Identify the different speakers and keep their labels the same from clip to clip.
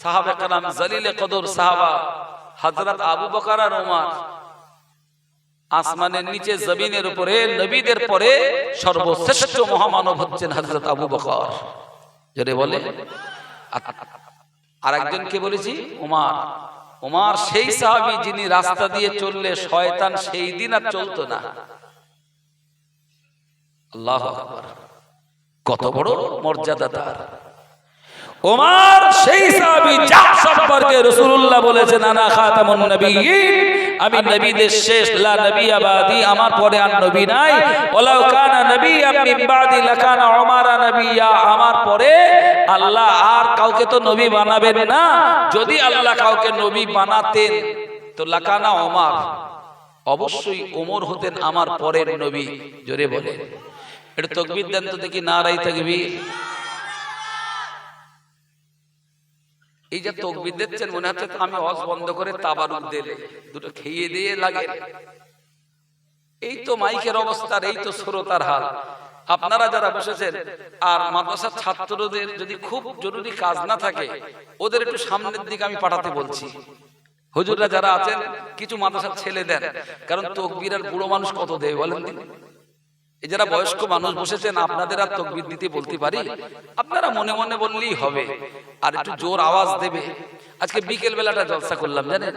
Speaker 1: সাহাবে কালাম জালিলে কদর সাহাবা, হযরত আবু বকর আর ওমর আসমানের নিচে জমিনের উপরে নবীদের পরে সর্বশ্রেষ্ঠ মহামানব হচ্ছেন হযরত আবু বকর। বলে। আর একজনকে বলেছি? ওমার ওমার সেই সাহাবী যিনি রাস্তা দিয়ে চললে শয়তান সেই দিন আর চলতো না। আল্লাহ কত বড় মর্যাদা তার। ওমার সেই সাহাবী যার সম্পর্কে রাসূলুল্লাহ বলেছেন, আনা খাতামুন নবিয়্যিন আমি নবীদের শেষ, লা নবী আবাদি। আমার পরে আর নবী নাই। ওয়ালাউ কানা নবিয়্যাম মিন বাদি লাকানা উমারা নবিয়্যা আমার পরে আল্লাহ আর কাউকে তো নবী বানাবেন না। যদি আল্লাহ কাউকে নবী বানাতেন, তো লাকানা ওমর। অবশ্যই ওমর হতেন আমার পরের নবী। জোরে বলে এটা তকবীর দেন তো দেখি নারাই তাকবীর। তকবির দিচ্ছেন মনে হচ্ছে আমি অজ বন্ধ করে তাবারুক দিলে দুটো খেয়ে দিয়ে লাগে। এই তো মাইকের অবস্থার এই তো শ্রোতার হাল। আপনারা যারা বসেছেন, আর মাদ্রাসার ছাত্রদের যদি খুব জরুরি কাজ না থাকে, ওদের একটু সামনের দিকে আমি পাঠাতে বলছি। হুজুররা যারা আছেন, কিছু মাদ্রাসার ছেলে দেন। কারণ তকবির আর বুড়ো মানুষ কত দেয় বলেন এই যারা বয়স্ক মানুষ বসেছেন, আপনাদের আর তকবির দিতে বলতে পারি? আপনারা মনে মনে বললেই হবে। আর একটু জোর আওয়াজ দেবে। আজকে বিকেল বেলাটা জলসা করলাম জানেন?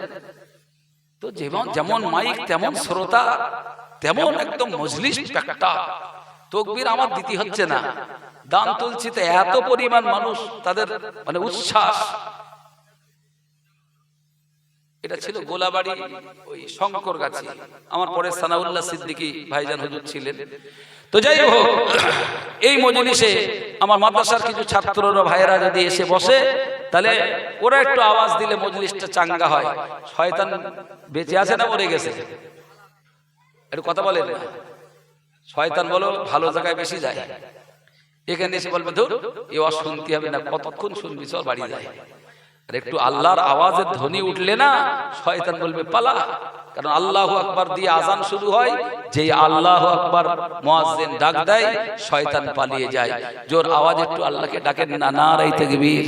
Speaker 1: তো যেমন যেমন মাইক তেমন শ্রোতা তেমন একদম মজলিস একটা তকবির আমার দিতে হচ্ছে না। দান তুলছি তো এত পরিমাণ মানুষ তাদের মানে উচ্ছ্বাস। এটা ছিল গোলাবাড়ি ওই শঙ্কর গাছি। আমার পরে সানাউল্লাহ সিদ্দিকী ভাইজান হুজুর ছিলেন। তো যাই হোক এই মজলিসে আমার মাদ্রাসার কিছু ছাত্ররা ভাইয়েরা যদি এসে বসে তাহলে ওরা একটু আওয়াজ দিলে মজলিসটা চাঙ্গা হয়। শয়তান বেঁচে আছে না মরে গেছে? একটু কথা বলেন। না শয়তান বলো, ভালো জায়গায় বেশি যায়। এখানে এসে বলবে, ধর, এ শুনতে হবে না, কতক্ষণ শুনবি, চল বাড়ি যায় আর একটু আল্লাহর আওয়াজের ধ্বনি উঠলে না, শয়তান বলবে, পালা। কারণ আল্লাহ আকবার দিয়ে আজান শুরু হয় যে আল্লাহ আকবার মুয়াজ্জিন ডাক দেয়, শয়তান পালিয়ে যায়। জোর আওয়াজ একটু আল্লাহকে ডাকেন না না রাইতে তাকবীর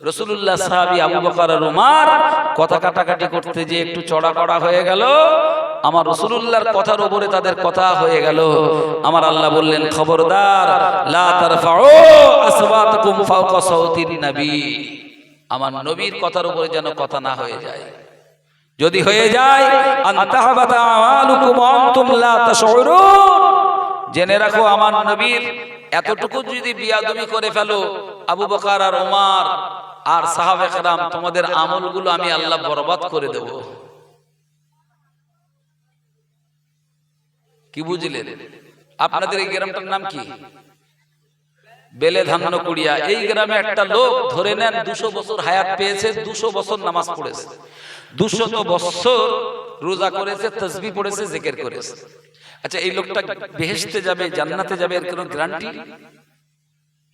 Speaker 1: রসুল্লাহ সাহাবি আবু বকর আর উমার কথা কাটাকাটি করতে যে একটু চড়া কড়া হয়ে গেল। আমার রসুল্লাহর কথার উপরে তাদের কথা হয়ে গেল। আমার আল্লাহ বললেন, খবরদার, লা নবী। আমার নবীর কথার উপরে যেন কথা না হয়ে যায়। যদি হয়ে যায় লা জেনে রাখো, আমার নবীর এতটুকু যদি বিয়াদবি করে ফেলো, আবু বকর আর ওমর আর সাহাবে কেরাম, তোমাদের আমলগুলো আমি আল্লাহ বরবাদ করে দেব। কি বুঝলেন? আপনাদের এই গ্রামটার নাম কি? বেলে ধান্য কুড়িয়া। এই গ্রামে একটা লোক ধরে নেন, দুশো বছর হায়াত পেয়েছে, দুশো বছর নামাজ পড়েছে। দুশত বছর রোজা করেছে তসবি পড়েছে, জেকের করেছে। আচ্ছা এই লোকটা বেহেশতে যাবে, জান্নাতে যাবে, এর কোনো গ্যারান্টি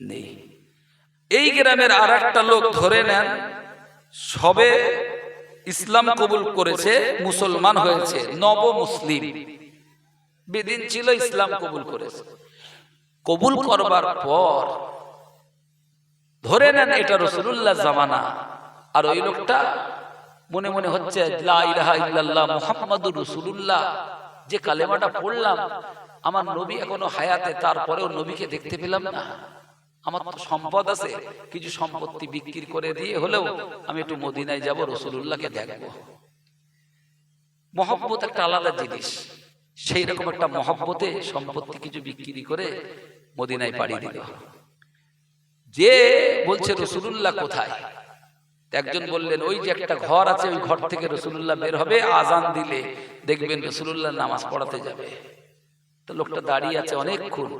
Speaker 1: নেই। এই গ্রামের আর একটা লোক ধরে নেন, সবে ইসলাম কবুল করেছে, মুসলমান হয়েছে নব মুসলিম বেদিন ছিল ইসলাম কবুল করেছে। কবুল করবার পর ধরে নেন এটা রসুল্লাহ জামানা। আর ওই লোকটা মনে মনে হচ্ছে রাসূলুল্লাহ। যে কালেমাটা পড়লাম, আমার নবী এখনও হায়াতে, তারপরেও নবীকে দেখতে পেলাম না। আমার তো সম্পদ আছে, কিছু সম্পত্তি বিক্রি করে দিয়ে হলেও আমি একটু মদিনায় যাব, রসুলুল্লাহকে দেখব। মহব্বত একটা আলাদা জিনিস। সেই রকম একটা মহব্বতে সম্পত্তি কিছু বিক্রি করে মদিনায় পাড়ি দিল। যে বলছে, রসুলুল্লাহ কোথায়? একজন বললেন, ওই যে একটা ঘর আছে, ওই ঘর থেকে রসুল্লাহ বের হবে, আজান দিলে দেখবেন রসুল্লাহ নামাজ পড়াতে যাবে। তো লোকটা দাঁড়িয়ে আছে অনেকক্ষণ।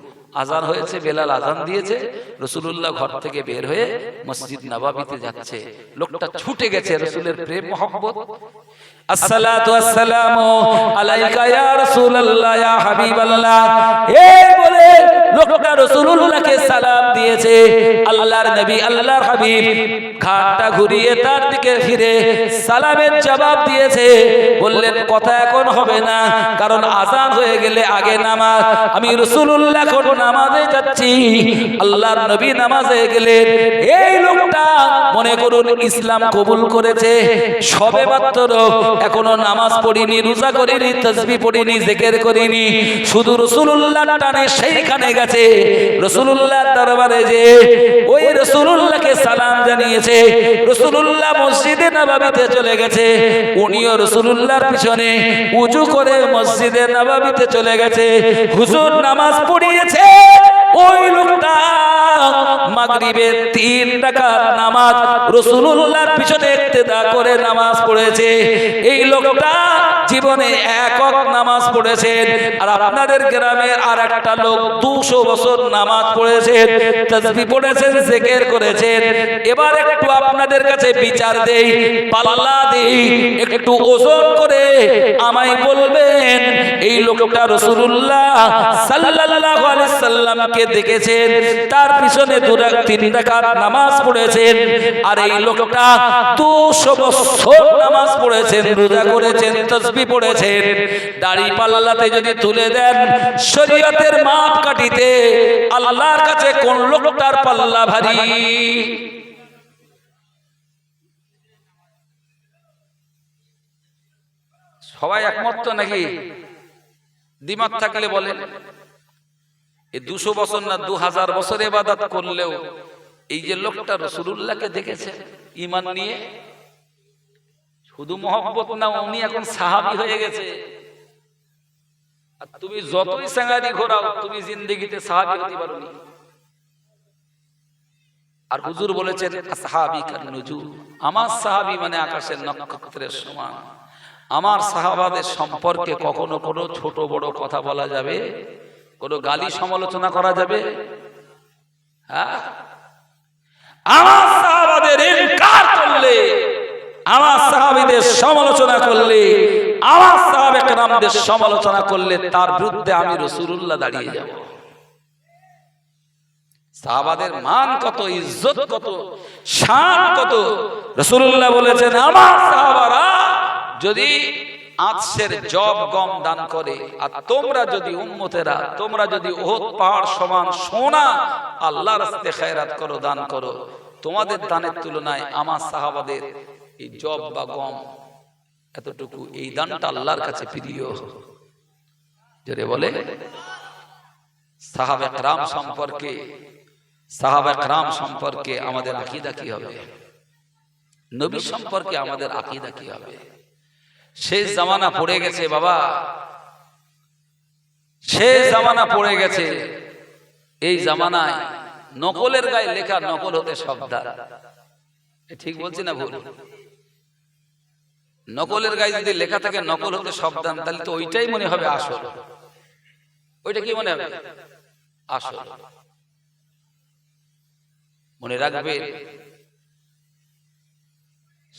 Speaker 1: আজান হয়েছে বেলাল আজান দিয়েছে রসুলুল্লাহ ঘর থেকে বের হয়ে মসজিদ নবাবিতে যাচ্ছে। লোকটা ছুটে গেছে রসুলের প্রেম মোহব্বত। সালাম দিয়েছে। আল্লাহর নবী হাবিব ঘুরিয়ে তার দিকে ফিরে সালামের জবাব দিয়েছে। বললেন, কথা এখন হবে না, কারণ আজান হয়ে গেলে আগে নামাজ। আমি রাসূলুল্লাহ এখন নামাজে যাচ্ছি। আল্লাহর নবী নামাজে গেলেন। এই লোকটা মনে করুন, ইসলাম কবুল করেছে। সবে মাত্র এখনও নামাজ পড়িনি, রোজা করিনি তসবি পড়িনি, জেকের করিনি, শুধু রসুল্লাহ টানে সেইখানে গেছে। রসুল্লাহ দরবারে যে ওই রসুল্লাহকে সালাম জানিয়েছে রসুল্লাহ মসজিদে নবাবিতে চলে গেছে, উনিও রসুল্লাহর পিছনে উঁচু করে মসজিদে নবাবিতে চলে গেছে, হুজুর নামাজ পড়িয়েছে। ওই লোকটা মাগরিবের তিন নামাজ পিছনে ইক্তেদা করে নামাজ পড়েছে। এই লোকটা জীবনে একক নামাজ পড়েছেন আর আপনাদের গ্রামের আর একটা লোক দুশো বছর নামাজ পড়েছেন পড়েছেন, জেকের করেছেন। এবার একটু আপনাদের কাছে বিচার দেই, পাল্লা দেই, একটু ওজন করে আমায় বলবেন, এই লোকটা রসুল্লাহ আলাইহি সাল্লামকে দেখেছেন, তার পিছনে তিন রাকাত নামাজ পড়েছেন, আর এই লোকটা 200 বছর নামাজ পড়েছেন, রোজা করেছেন তাসবিহ পড়েছেন। দাড়ি পাল্লাতে যদি তুলে দেন, শরীয়তের মাপ কাটিতে আল্লাহর কাছে কোন লোকটার পাল্লা ভারী? সবাই একমত নাকি? দিমাগ থাকলে বলেন। এই দুশো বছর না দু হাজার বছর এবাদত করলেও এই যে লোকটা রসুল্লাহকে দেখেছে ইমান নিয়ে, শুধু মহব্বত না, উনি এখন সাহাবি হয়ে গেছে। আর তুমি যতই সাঙ্গারি ঘোরাও, তুমি সাহাবি হতে পারোনি। আর হুজুর বলেছেন সাহাবি আমার সাহাবি মানে আকাশের নক্ষত্রের সমান। আমার সাহাবাদের সম্পর্কে কখনো কোনো ছোট বড় কথা বলা যাবে? কোনো গালি সমালোচনা করা যাবে? হ্যাঁ? আমার সাহাবাদের ইনকার করলে আমার সাহাবীদের সমালোচনা করলে আমার সাহাবে কেরামদের সমালোচনা করলে তার বিরুদ্ধে আমি রসুল্লাহ দাঁড়িয়ে যাব। সাহাবাদের মান কত ইজ্জত কত শান কত? রসুল্লাহ বলেছেন আমার সাহাবারা যদি আঁচের জব গম দান করে। আর তোমরা যদি উম্মতেরা, তোমরা যদি ওহদ পাহাড় সমান সোনা, আল্লাহর রাস্তে খায়রাত করো, দান করো। তোমাদের দানের তুলনায় আমার সাহাবাদের এই জব বা গম এতটুকু এই দানটা আল্লাহর কাছে প্রিয়। জোরে বলে। সাহাবে রাম সম্পর্কে, সাহাবে রাম সম্পর্কে আমাদের আকিদা কি হবে? নবী সম্পর্কে আমাদের আকিদা কি হবে? শেষ জামানা পড়ে গেছে বাবা। শেষ জামানা পড়ে গেছে। এই জামানায় নকলের গায়ে লেখা নকল হতে শব্দার ঠিক বলছি না ভুল? নকলের গায়ে যদি লেখা থাকে নকল হতে শব্দান তাহলে তো ওইটাই মনে হবে আসল। ওইটা কি মনে হবে? আসল। মনে রাখবে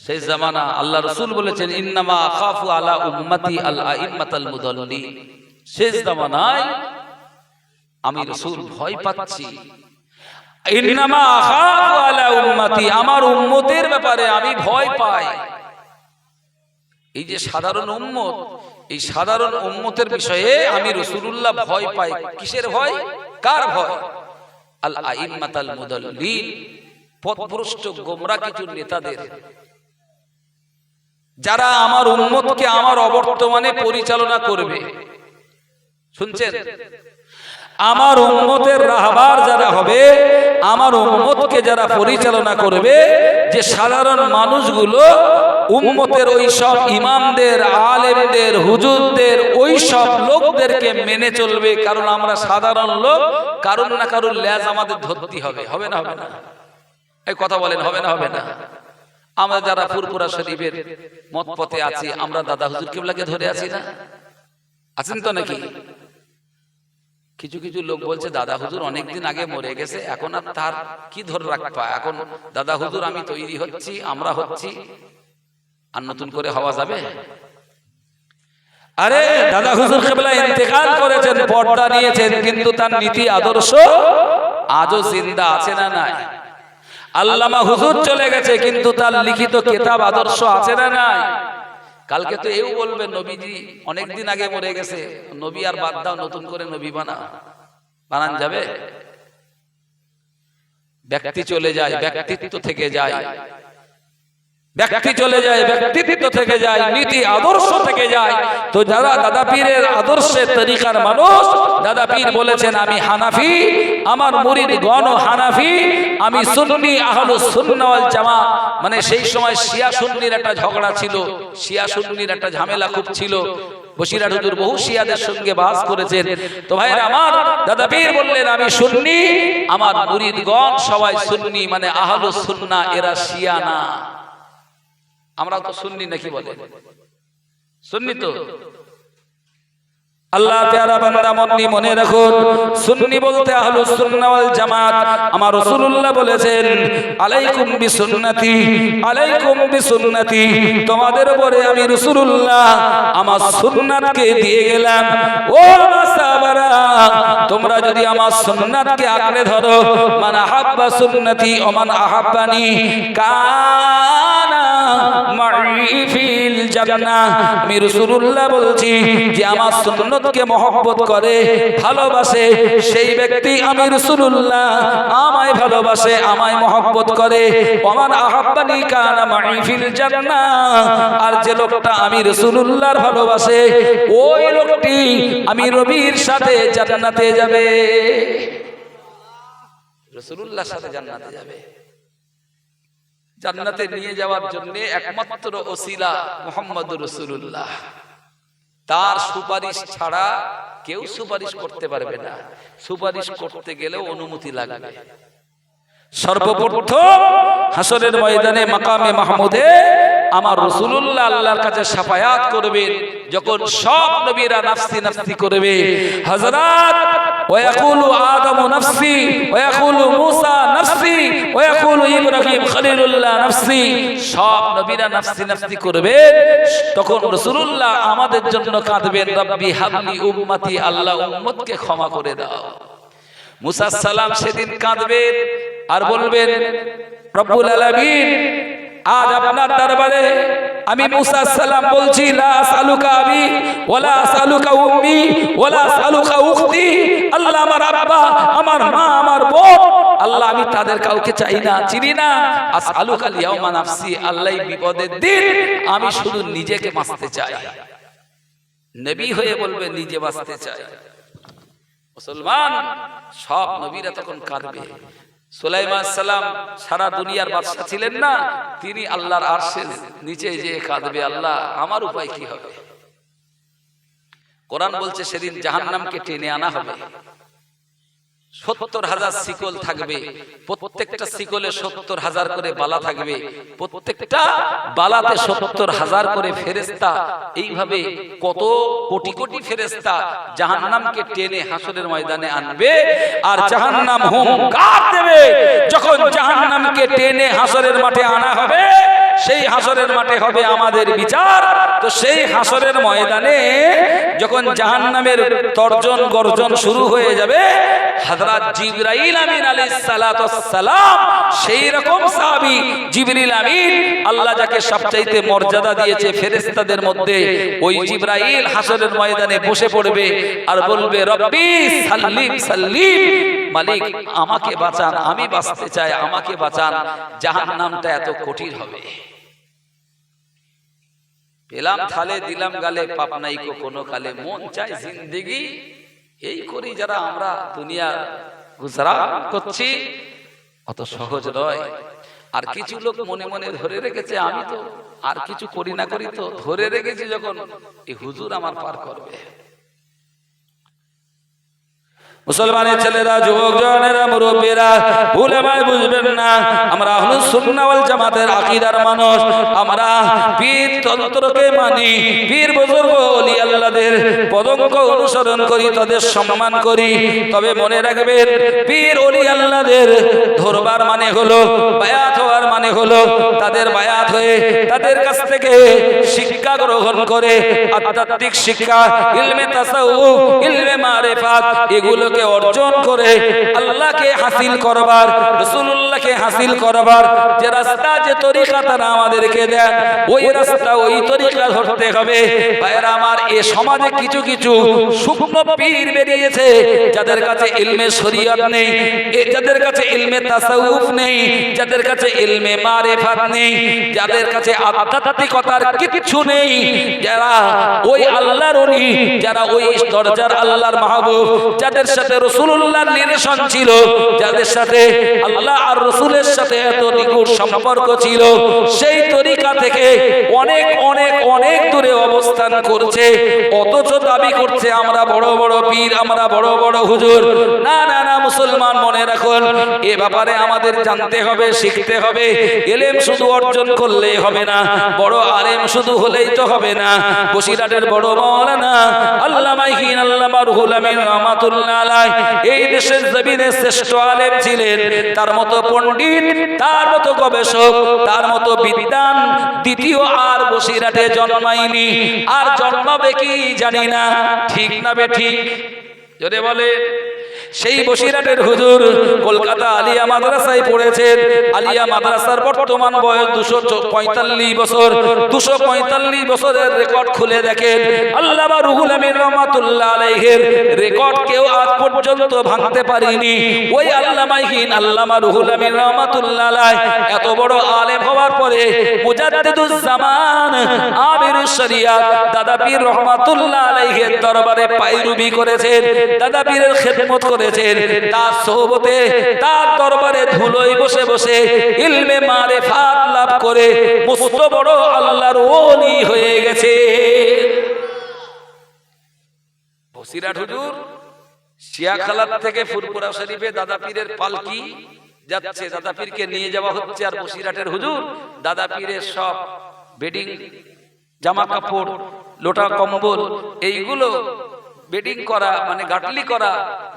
Speaker 1: শেষ জামানা আল্লাহ রসুল বলেছেন, ইন্নামা আখাফু আলা উম্মতি আল আইম্মাতাল মুদাল্লি। শেষ জামানায় আমি রসুল ভয় পাচ্ছি। ইন্নামা আখাফু আলা উম্মতি, আমার উম্মতের ব্যাপারে আমি ভয় পাই। এই যে সাধারণ উম্মত, এই সাধারণ উম্মতের বিষয়ে আমি রসুলুল্লাহ ভয় পাই। কিসের ভয়? কার ভয়? আল আইম্মাতাল মুদাল্লিন, পথভ্রষ্ট গোমরা কিছু নেতাদের। যারা আমার উন্মতকে আমার অবর্তমানে পরিচালনা করবে। শুনছেন? আমার উন্মতের রাহবার যারা হবে, আমার উন্মতকে যারা পরিচালনা করবে, যে সাধারণ মানুষগুলো উম্মতের ওই সব ইমামদের, আলেমদের, হুজুরদের, ওই সব লোকদেরকে মেনে চলবে, কারণ আমরা সাধারণ লোক কারণ না কারণ ল্যাজ আমাদের ধরতে হবে হবে না হবে না। এই কথা বলেন, হবে না হবে না। আমরা যারা ফুরপুরা শরীফের মত পথে আছি আমরা দাদা হুজুর কিবলাকে ধরে আছি না? আছেন তো নাকি? কিছু কিছু লোক বলছে দাদা হুজুর অনেকদিন আগে মরে গেছে এখন আর তার কি ধরে রাখবা এখন দাদা হুজুর আমি তৈরি হচ্ছি আমরা হচ্ছি আর নতুন করে হওয়া যাবে? আরে দাদা হুজুর কেবলা ইন্তেকাল করেছেন পর্দা নিয়েছেন কিন্তু তার নীতি আদর্শ আজও জিন্দা আছে না নাই? আল্লামা হুজুর চলে গেছে, কিন্তু তার লিখিত কেতাব আদর্শ আছে না নাই? কালকে তো এও বলবে, নবীজি অনেকদিন আগে মরে গেছে, নবী আর বাদ দাও, নতুন করে নবী বানা। বানান যাবে? ব্যক্তি চলে যায়, ব্যক্তিত্ব থেকে যায়। ব্যক্তি চলে যায়, ব্যক্তিত্ব থেকে যায়, নীতি আদর্শ থেকে যায়। তো যারা দাদা পীরের আদর্শের তরিকার মানুষ, দাদা পীর বলেছেন, আমি হানাফি, আমার মুরিদ গণ হানাফি, আমি সুন্নি আহলুস সুন্নাহ ওয়াল জামা। মানে সেই সময় শিয়া সুন্নির একটা ঝগড়া ছিল, শিয়া সুন্নির একটা ঝামেলা খুব ছিল। বসিরাট হুজুর বহু শিয়াদের সঙ্গে বাস করেছেন। তো ভাইরা আমার দাদা পীর বললেন, আমি সুন্নি, আমার মুরিদগণ সবাই সুন্নি মানে আহলুস সুন্নাহ এরা শিয়া না। আমরা তো শুননি নাকি বলে? শুননি তো। আল্লাহ পেয়ারা বান্দা মন্নি মনে রাখুন, সুন্নি বলতে আহলুস জামাত। আমার রাসূলুল্লাহ বলেছেন, আলাইকুম আলাইকুম তোমাদের উপরে আমি রাসূলুল্লাহ আমার সুন্নাতকে দিয়ে গেলাম। ও তোমরা যদি আমার সুন্নাতকে আঁকড়ে ধরো, মান আহাব্বা সুন্নতি ও মান আহাব্বানি কানা মাই ফিল জান্নাহ। আমি রাসূলুল্লাহ বলছি যে আমার সুন্নতকে মহব্বত করে, ভালোবাসে সেই ব্যক্তি আমি রাসূলুল্লাহ। আমায় ভালোবাসে, আমায় মহব্বত করে। ওমান আহাব্বানি কানা মাই ফিল জান্নাহ। আর যে লোকটা আমি রাসূলুল্লাহর ভালোবাসে, ওই লোকটি আমি রবির সাথে জান্নাতে যাবে। রাসূলুল্লাহর সাথে জান্নাতে যাবে। জান্নাতে নিয়ে যাওয়ার জন্য একমাত্র ওসিলা মোহাম্মদ রসুল্লাহ তার সুপারিশ ছাড়া কেউ সুপারিশ করতে পারবে না। সুপারিশ করতে গেলেও অনুমতি লাগবে। সর্বপ্রথম হাসরের ময়দানে মাকামে মাহমুদে আমার রসুল্লাহ আল্লাহর কাছে সাফায়াত করবেন যখন সব নবীরা নাফসি নাফসি করবে হযরত ويقول آدم نفسي ويقول موسى نفسي ويقول ইব্রাহিম খলিলুল্লাহ নাফসি সব নবীরা নাফসি নাফসি করবে তখন রাসূলুল্লাহ আমাদের জন্য কাঁদবেন রব্বি হাবলি উম্মতি আল্লাহ উম্মতকে ক্ষমা করে দাও মুসা সালাম সেদিন কাঁদবেন আর বলবেন, রব্বুল আলামিন, আজ আপনার দরবারে আমি মুসা সালাম বলছি, লা সালুকা আবি, ওয়ালা সালুকা উম্মি, ওয়ালা সালুকা উখতি। আল্লাহ আমার আব্বা, আমার মা, আমার বোন। আল্লাহ, আমি তাদের কাউকে চাই না, চিনি না। আসআলুকা ইয়াউমা নাফসি, আল্লাহ বিপদের দিন আমি শুধু নিজেকে বাঁচতে চাই। নবী হয়ে বলবে, নিজে বাঁচতে চাই। মুসলমান, সব নবীরা তখন কাঁদবে। সুলাইমান সালাম সারা দুনিয়ার বাদশা ছিলেন না, তিনি আল্লাহর আরশের নিচে যে কাঁদবে, আল্লাহ, আমার উপায় কি হবে? কোরআন বলছে সেদিন জাহান্নামকে টেনে আনা হবে। সত্তর হাজার শিকল থাকবে, প্রত্যেকটা শিকলে সত্তর হাজার করে বালা থাকবে, প্রত্যেকটা বালাতে সত্তর হাজার করে ফেরেস্তা এইভাবে কত কোটি কোটি ফেরেস্তা জাহান্নামকে টেনে হাসরের ময়দানে আনবে আর জাহান্নাম হুঙ্কার দেবে। যখন জাহান্নামকে টেনে হাসরের মাঠে আনা হবে, সেই হাসরের মাঠে হবে আমাদের বিচার। তো সেই হাসরের ময়দানে যখন জাহান্নামের তর্জন গর্জন শুরু হয়ে যাবে হযরত বসে পড়বে আর বলবে, রব্বি সাল্লিম সাল্লিম, মালিক, আমাকে বাঁচান, আমি বাঁচতে চাই, আমাকে বাঁচান, জাহান্নামটা এত কঠিন হবে। পেলাম থালে, দিলাম গালে, পাপ কোনো কালে মন চাই জিন্দেগি এই করি যারা আমরা দুনিয়া গুজরা করছি, অত সহজ নয়। আর কিছু লোক মনে মনে ধরে রেখেছে, আমি তো আর কিছু করি না করি তো। ধরে রেখেছি যখন, এই হুজুর আমার পার করবে। মুসলমানের ছেলেরা, যুবক জনেরা মুরব্বীরা, ভুলে ভাই বুঝবেন না, আমরা আহলুস সুন্নাহ ওয়াল জামাতের আকীদার মানুষ, আমরা পীর তন্ত্রকে মানি, পীর বুজুর্গ ওলি আল্লাহদের পদঙ্ক অনুসরণ করি, তাদের সম্মান করি। তবে মনে রাখবেন, পীর ওলি আল্লাহদের ধরবার মানে হলো, বায়াত হওয়ার মানে হলো, তাদের বায়াত হয়ে তাদের কাছ থেকে শিক্ষা গ্রহণ করে, আধ্যাত্মিক শিক্ষা, ইলমে তাসাউফ, ইলমে মারিফাত এগুলোকে অর্জন করে আল্লাহকে হাসিল করবার, রাসূলুল্লাহকে হাসিল করবার যে রাস্তা, যে তরিকা তারা আমাদেরকে দেন, ওই রাস্তা, ওই তরিকা ধরতে হবে। ভাইরা আমার, এ সমাজে কিছু কিছু শুকনো পীর বেরিয়েছে, যাদের কাছে ইলমে শরীয়ত নেই যাদের কাছে ইলমে তাসাউফ নেই, যাদের কাছে ইলমে মারিফাত নেই, যাদের কাছে আধ্যাত্মিকতার কিছু নেই, যারা ওই আল্লাহর ওলি যারা ওই দরজার আল্লাহর মাহবুব, যাদের সাথে রসুল্লাহর রিলেশন ছিল যাদের সাথে আল্লাহ আর রসুলের সাথে এত নিকুট সম্পর্ক ছিল সেই থেকে অনেক অনেক অনেক দূরে অবস্থান করছে। অথচ দাবি করছে, আমরা বড় বড় পীর, আমরা বড় বড় হুজুর। না না না, মুসলমান, মনে রাখুন, এ ব্যাপারে আমাদের জানতে হবে, শিখতে হবে। এলেম শুধু অর্জন করলেই হবে না, বড় আলেম শুধু হলেই তো হবে না। বসিরাটের বড় মাওলানা আল্লামা হিন আল্লামা রুহুল আমিন রহমাতুল্লাহ আলাইহ, এই দেশের জমিনে শ্রেষ্ঠ আলেম ছিলেন। তার মতো পণ্ডিত, তার মতো গবেষক, তার মতো বিদ্যান দ্বিতীয় আর বসিরাটে জন্মাইনি আর জন্মাবে কি জানি না। ঠিক না বে ঠিক? যদি বলে সেই বসিরাটের হুজুর কলকাতা আলিয়া মাদ্রাসায় পড়েছেন। আলিয়া মাদ্রাসার বর্তমান বয়স দুশো পঁয়তাল্লিশ বছর। দুশো পঁয়তাল্লিশ বছরের রেকর্ড খুলে দেখেন। আল্লাহ রুহুল আমিন রহমাতুল্লাহ আলাইহের রেকর্ড কেউ আজ পর্যন্ত ভাঙতে পারেনি। ওই আল্লামাইহীন আল্লামা রুহুল আমিন রহমাতুল্লাহ আলাইহ এত বড় আলেম হওয়ার পরে মুজাদ্দিদুজ্জামান আমিরুশ শরিয়াত, দাদা পীর রহমাতুল্লাহ আলাইহের দরবারে পায়রুবি করেছেন। দাদা পীরের খেদমত করেছেন। তার সোহবতে তার দরবারে ধুলোয় বসে বসে ইলমে মারেফাত লাভ করে মস্ত বড় আল্লাহর ওলি হয়ে গেছে। বসিরাট হুজুর থেকে ফুরপুরা শরীফে দাদা পীরের পালকি যাচ্ছে, দাদা পীরকে নিয়ে যাওয়া হচ্ছে। আর বসিরাটের হুজুর, দাদা পীরের সব বেডিং, জামা কাপড়, লোটা কম্বল, এইগুলো বেডিং করা মানে গাটলি করা,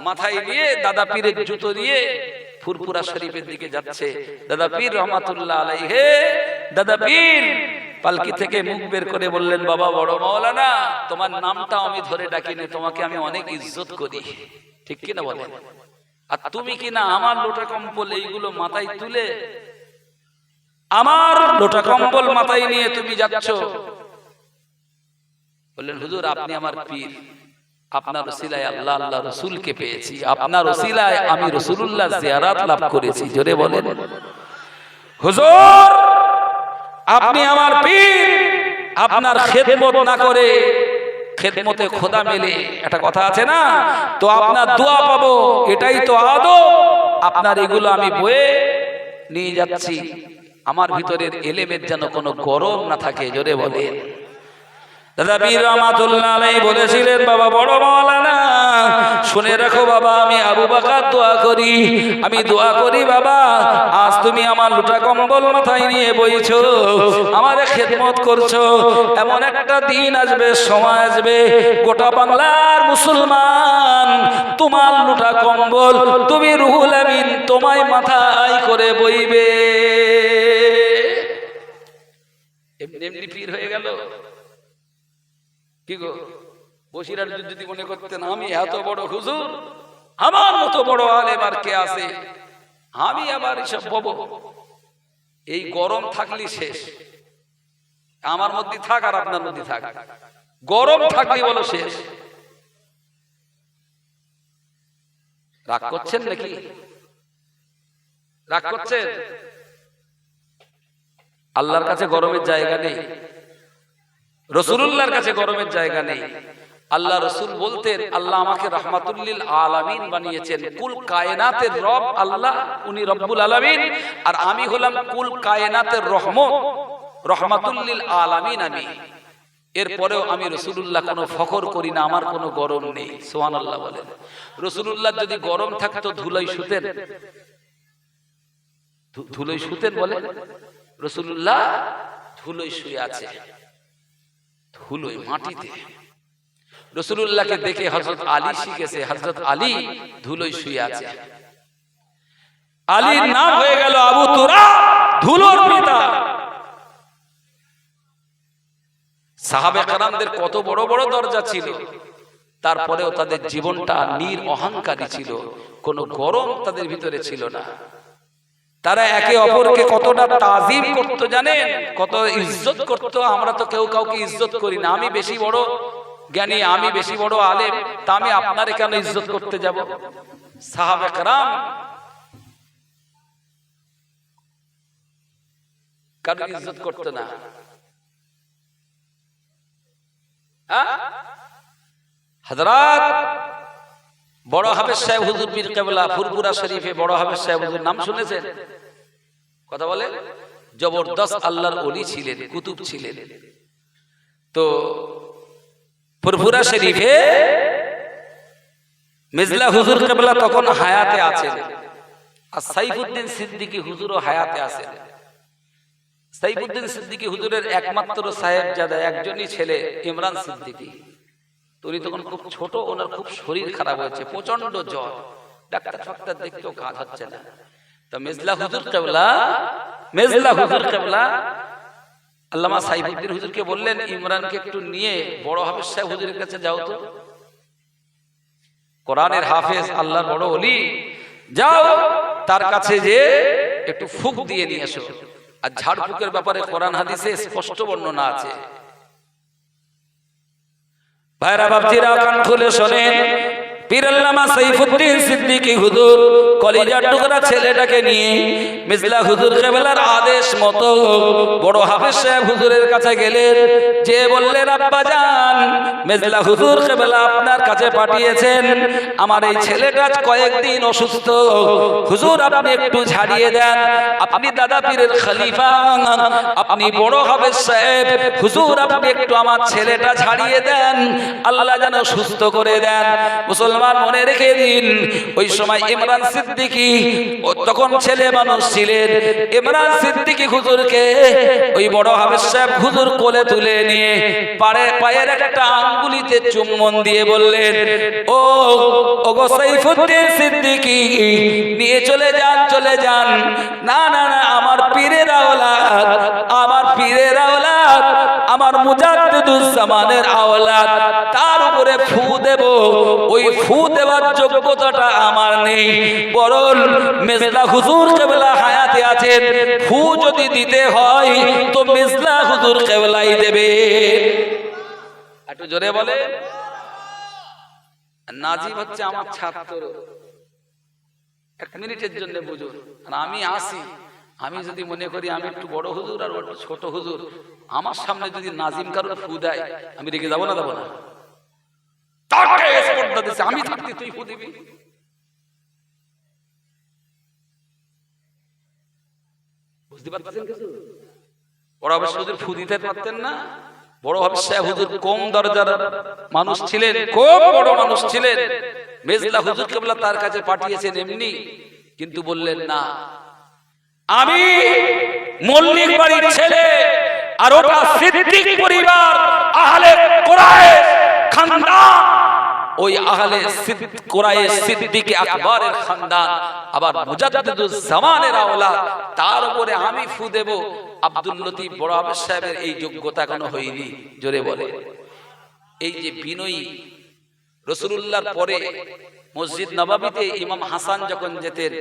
Speaker 1: মাথায় নিয়ে দাদা পীরের জুতো দিয়ে ফুরপুরা শরীফের দিকে যাচ্ছে। দাদা পীর রহমাতুল্লাহ আলাই হে দাদা পীর পালকি থেকে মুখ বের করে বললেন, বাবা, বড় মাওলানা, তোমার নামটা আমি ধরে ডাকিনি, তোমাকে আমি অনেক ইজ্জত করি। ঠিক কিনা বলেন? আর তুমি কিনা আমার লোটা কম্বল এইগুলো মাথায় তুলে, আমার লোটা কম্বল মাথায় নিয়ে তুমি যাচ্ছ? বললেন, হুজুর, আপনি আমার পীর। আপনার ওসিলায় আল্লাহ আল্লাহ রসুলকে পেয়েছি। আপনার ওসিলায় আমি রসুলুল্লাহ জিয়ারাত লাভ করেছি। জোরে বলেন। হুজুর আপনি আমার পীর। আপনার খেদমত না করে খেদমতে খোদা মেলে। একটা কথা আছে না? তো আপনার দোয়া পাবো। এটাই তো আদো আপনার এগুলো আমি বয়ে নিয়ে যাচ্ছি। আমার ভিতরের এলেমের যেন কোনো গরম না থাকে। জোরে বলেন। দাদা পীর রহমাতুল্লাহ আলাইহি বলেছিলেন, বাবা বড় মাওলানা, শুনে রাখো বাবা, আমি আবু বাকার দোয়া করি, আমি দোয়া করি বাবা, আজ তুমি আমার লুটা কম্বল মাথায় নিয়ে বইছো, আমারে খেদমত করছ, এমন একটা দিন আসবে, সময় আসবে, গোটা বাংলার মুসলমান তোমার লুটা কম্বল তুমি রুহুল আমিন তোমায় মাথায় করে বইবে। এমনি এমনি পীর হয়ে গেল। কি গো? বসিরার যদি মনে করতেন, আমি এত বড় হুজুর, আমার মতো বড় আলেম আর কে আছে? আমি আবার এসব বব এই গরম থাকলি শেষ। আমার মধ্যে থাক আর আপনার মধ্যে থাক। গরম থাকলি বলো শেষ। রাগ করছেন নাকি? রাগ করছেন? আল্লাহর কাছে গরমের জায়গা নেই। রসুল্লাহর কাছে গরমের জায়গা নেই। আল্লাহ রসুল বলতেন, আল্লাহ আমাকে রহমাতুল্লিল আলামিন বানিয়েছেন। কুল কায়নাতের রব আল্লাহ, উনি রব্বুল আলামিন। আর আমি হলাম কুল কায়নাতের রহম, রহমাতুল্লিল আলামিন আমি। এরপরেও আমি রসুলুল্লাহ কোনো ফখর করি না, আমার কোনো গরম নেই। সোহান আল্লাহ বলেন। রসুলুল্লাহ যদি গরম থাকতো ধুলোই শুতেন। ধুলোই শুতেন বলে? রসুলুল্লাহ ধুলোই শুয়ে আছে। ধুলোই মাটিতে। রসুলুল্লাহকে দেখে হজরত আলী শিখেছে হজরত আলী ধুলোই শুয়ে আছে। আলীর নাম হয়ে গেল আবু তুরা, ধুলোর পিতা। সাহাবে কারামদের কত বড় বড় দরজা ছিল। তারপরেও তাদের জীবনটা নির অহংকারী ছিল, কোনো গরম তাদের ভিতরে ছিল না। তারা একে অপরকে কতটা তাজিম করতো জানেন? কত ইজ্জত করতো? আমরা তো কেউ কাউকে ইজ্জত করি না। আমি বেশি বড় জ্ঞানী আমি বেশি বড় আলেম তা আমি আপনারে কেন ইজ্জত করতে যাব? সাহাবে কারাম কারও ইজ্জত করতো না। হ্যাঁ? বড় হাফেজ সাহেব হুজুর পীর কেবলা ফুরপুরা শরীফে বড় হাফেজ সাহেব হুজুর নাম শুনেছেন? কথা বলে? জবরদস্ত আল্লাহর ওলি ছিলেন, কুতুব ছিলেন। তো ফুরফুরা শরীফে মিজলা হুজুর কেবলা তখন হায়াতে আছেন। আর সাইফুদ্দিন সিদ্দিকী হুজুরও হায়াতে আছেন। সাইফুদ্দিন সিদ্দিকী হুজুরের একমাত্র সাহেব জাদা একজনই ছেলে ইমরান সিদ্দিকী। তো তখন খুব ছোট, ওনার খুব শরীর খারাপ হয়েছে প্রচণ্ড জ্বর। ডাক্তার ফাক্তার দেখতেও কাজ হচ্ছে না। তো মেজলা হুজুর কেবলা, মেজলা হুজুর কেবলা, আল্লামা সাইফুদ্দিন হুজুরকে বললেন, ইমরানকে একটু নিয়ে বড় হাফেজ সাহেব হুজুরের কাছে যাও তো। কোরআনের হাফেজ, আল্লাহর বড় অলি যাও, তার কাছে যে একটু ফুক দিয়ে নিয়ে এসো। আর ঝাড়ফুকের ব্যাপারে কোরআন হাদিসে স্পষ্ট বর্ণনা আছে। ভাইরা বাপজিরা কান খুলে শোনেন। পীরাল্লামা সাইফুদ্দিন সিদ্দিকী হুজুর কলিজার টুকরা ছেলেটাকে নিয়ে মিসলা হুজুর কেবলার আদেশ মতো বড় হাফেজ সাহেব হুজুরের কাছে গেলেন। যে বললেন, আব্বা যান মিসলা হুজুর কেবলা আপনার কাছে পাঠিয়েছেন। আমার এই ছেলেটা কয়েকদিন অসুস্থ। হুজুর, আপনি একটু ঝাড়িয়ে দেন। আপনি দাদা পীরের খলিফা। আপনি বড় হাফেজ সাহেব। হুজুর, আপনি একটু আমার ছেলেটা ঝাড়িয়ে দেন। আল্লাহ যেন সুস্থ করে দেন। মুসলমান মনে রেখে দিন। ওই সময় ইমরান সিদ্দিকী ও তখন ছেলে মানুষ ছিলেন। ইমরান সিদ্দিকী হুজুরকে ওই বড় হাফেজ সাহেব হুজুর কোলে তুলে নিয়ে পারে পায়ের একটা আঙ্গুলিতে চুম্বন দিয়ে বললেন ও ও গো সাইফুদ্দিন সিদ্দিকী নিয়ে চলে যান চলে যান। না না না আমার পীরের আওলাদ আমার পীরের আওলাদ আমার মুজাদ্দিদুজ্জামানের আওলাদ, তার উপরে ফু দেব। ওই ফু দেওয়ার যোগ্যতাটা আমার নেই। বরং মেজলা হুজুর কেবলা হায়াতে আছেন। ফু যদি দিতে হয়, তো মেজলা হুজুর কেবলাই দেবে। একটু জোরে বলে। নাজিব হচ্ছে আমার ছাত্র। এক মিনিটের জন্য বুঝুন। আমি আসি। আমি যদি মনে করি আমি একটু বড় হুজুর আর একটু ছোট হুজুর আমার সামনে যদি নাজিম কারোর ফু দেয় আমি রেখে যাব না যাব না। আমি থাকতে তুই ফু দিবি। বুঝতে পারতেছেন কিছু বড় অবশ্য হুজুর ফু দিতে পারতেন না। বড় অবশ্য হুজুর কম দরজার মানুষ ছিলেন কম বড় মানুষ ছিলেন। মেজলা হুজুর কেবলা তার কাছে পাঠিয়েছেন এমনি কিন্তু বললেন না। আমি মল্লিক বাড়ির ছেলে আর ওটা সিদ্দিক পরিবার আহলে কোরআশ খানদান। ওই আহলে কোরআশ সিদ্দিক আকবরের খানদান, আবার মুজাদ্দিদুজ জামানের আওলাদ। তার উপরে আমি ফু দেব। আব্দুল লতিফ বড় আবেদ সাহেবের এই যোগ্যতা এখনও হয়নি, জোরে বলে। এই যে বিনয়ী রসুল্লাহর পরে মসজিদ নবাবিতে ইমাম হাসান যখন যেতেন,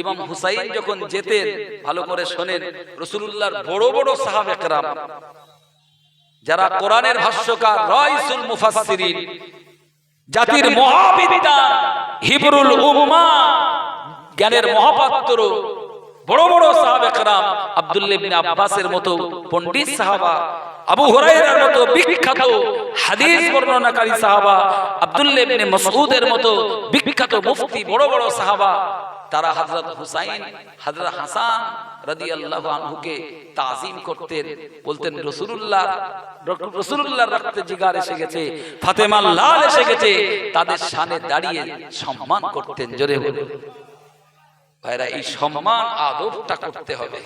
Speaker 1: ইমাম হুসাইন যখন যেতেন, ভালো করে শোনেন রসুল্লাহর বড় বড় সাহাব একরাম যারা কোরআনের ভাষ্যকার, রাইসুল মুফাসসিরিন, জাতির মহাবিদ্যান হিবরুল উম্মা, জ্ঞানের মহাপাত্র, বড় বড় সাহাব একরাম আব্দুল্লাহ ইবনে আব্বাসের মতো পণ্ডিত সাহাবা আবু হুরায়রার মতো বিখ্যাত হাদিস বর্ণনাকারী সাহাবা আব্দুল্লাহ ইবনে মাসউদের মতো বিখ্যাত মুফতি, বড় বড় সাহাবা, তারা হজরত হুসাইন হজরত হাসান রাদি আল্লাহ আনহুকে করতেন। বলতেন রসুল্লাহ রসুল্লাহ রক্তে জিগার এসে গেছে, ফাতেমা লাল এসে গেছে, তাদের সামনে দাঁড়িয়ে সম্মান করতেন। জোরে বলুন। ভাইরা, এই সম্মান আদবটা করতে হবে।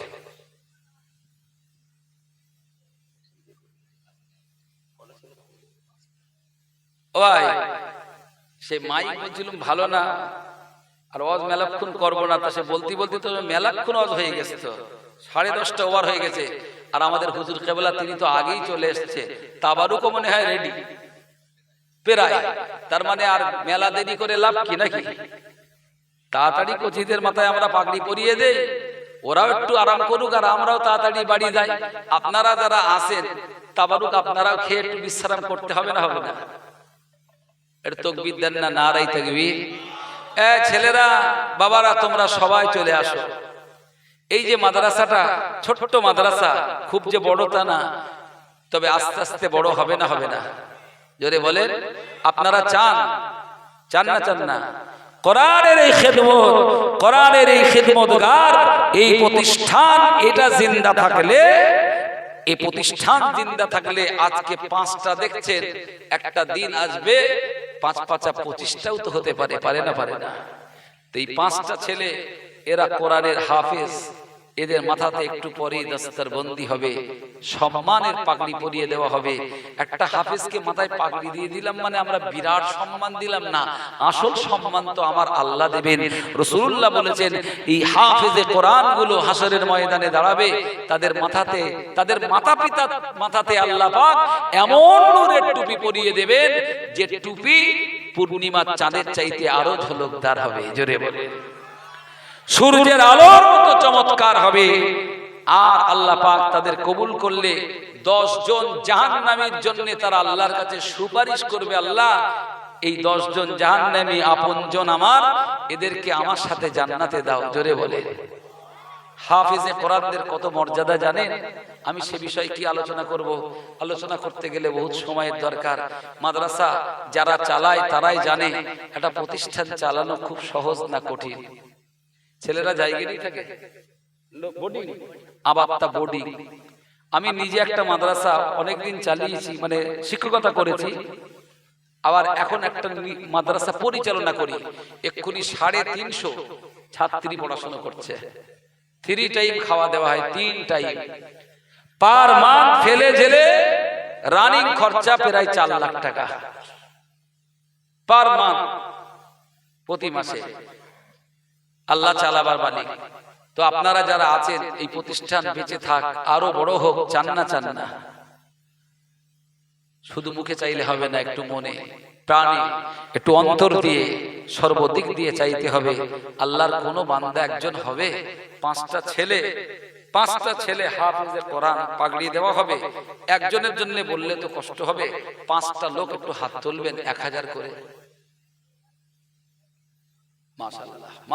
Speaker 1: ভাই সে মাইক বলছিলাম ভালো না। আর অজ মেলাক্ষণ করব না তা সে বলতে বলতে তো মেলাক্ষণ অজ হয়ে গেছে তো। সাড়ে দশটা ওভার হয়ে গেছে। আর আমাদের হুজুর কেবলা তিনি তো আগেই চলে এসছে। তাবারুকও মনে হয় রেডি পেরায়। তার মানে আর মেলা দেরি করে লাভ কি নাকি? তাড়াতাড়ি কচিদের মাথায় আমরা পাগড়ি পরিয়ে দেই। ওরাও একটু আরাম করুক আর আমরাও তাড়াতাড়ি বাড়ি যাই। আপনারা যারা আসেন তাবারুক আপনারাও খেয়ে একটু বিশ্রাম করতে হবে না হবে না। এটা তকবির দেন না নারাই তকবির। এ ছেলেরা বাবারা তোমরা সবাই চলে আসো। এই যে মাদ্রাসাটা ছোট্ট মাদ্রাসা খুব যে বড় তা না তবে আস্তে আস্তে বড় হবে না হবে না। জোরে বলেন আপনারা চান? চান না চান না। কোরআনের এই খেদমত কোরআনের এই খেদমতগার এই প্রতিষ্ঠান এটা জিন্দা থাকলে এই প্রতিষ্ঠান জিন্দা থাকলে আজকে পাঁচটা দেখছেন, একটা দিন আসবে, পাঁচ পাঁচা পঁচিশটাও তো হতে পারে পারে না পারে না। তো এই পাঁচটা ছেলে, এরা কোরআনের হাফেজ। এদের মাথাতে একটু পরেই দস্তর বন্দি হবে। সম্মানের পাগড়ি পরিয়ে দেওয়া হবে। একটা হাফেজকে মাথায় পাগড়ি দিয়ে দিলাম মানে আমরা বিরাট সম্মান দিলাম না। আসল সম্মান তো আমার আল্লাহ দেবেন। রসুল্লাহ বলেছেন, এই হাফেজে কোরআনগুলো হাসরের ময়দানে দাঁড়াবে। তাদের মাথাতে, তাদের মাতা পিতা মাথাতে আল্লাহ পাক এমন নূরের টুপি পরিয়ে দেবেন যে টুপি পূর্ণিমার চাঁদের চাইতে আরও ঝলকদার হবে। জোরে বলে সূর্যের আলোর মতো চমৎকার হবে। আর আল্লাহ পাক তাদের কবুল করলে দশ জন জাহান নামের জন্য তারা আল্লাহর কাছে সুপারিশ করবে আল্লাহ এই দশ জন জাহান নামী আপন জন আমার এদেরকে আমার সাথে জান্নাতে দাও। জোরে বলে। হাফিজে কোরআনদের কত মর্যাদা জানেন? আমি সে বিষয়ে কি আলোচনা করব? আলোচনা করতে গেলে বহুত সময়ের দরকার। মাদ্রাসা যারা চালায় তারাই জানে একটা প্রতিষ্ঠান চালানো খুব সহজ না কঠিন। ছেলেরা জায়গায় থাকে। বোর্ডিং আবার তা বোর্ডিং আমি নিজে একটা মাদ্রাসা অনেকদিন চালিয়েছি মানে শিক্ষকতা করেছি। আবার এখন একটা মাদ্রাসা পরিচালনা করি। এক্ষুনি সাড়ে তিনশো ছাত্রী পড়াশোনা করছে। থ্রি টাইম খাওয়া দেওয়া হয় তিন টাইম পার মান ফেলে জেলে রানিং খরচা প্রায় চার লাখ টাকা। পার মান প্রতি মাসে। আল্লাহ চালাবার মালিক। তো আপনারা যারা আছেন, এই প্রতিষ্ঠান বেঁচে থাক, আরও বড় হোক, চান না চান না। শুধু মুখে চাইলে হবে না, একটু মনে, প্রাণে, একটু অন্তর দিয়ে, সর্বদিক দিয়ে চাইতে হবে। আল্লাহর কোনো বান্দা একজন হবে, পাঁচটা ছেলে পাঁচটা ছেলে হাফিজের কোরআন পাগড়ি দেওয়া হবে। একজনের জন্য বললে তো কষ্ট হবে, পাঁচটা লোক একটু হাত তুলবেন, এক হাজার করে। মাশাআল্লাহ।